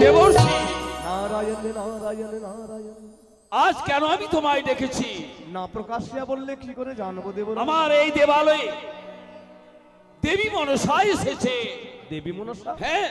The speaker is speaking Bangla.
দেবর্ষি নারায়ণ নারায়ণ নারায়ণ। আজ কেন আমি তোমায় ডেকেছি না প্রকাশিয়া বললে কি করে জানব দেব আমার এই দেবালয়ে দেবী মনসা এসেছে। দেবী মনসা? হ্যাঁ।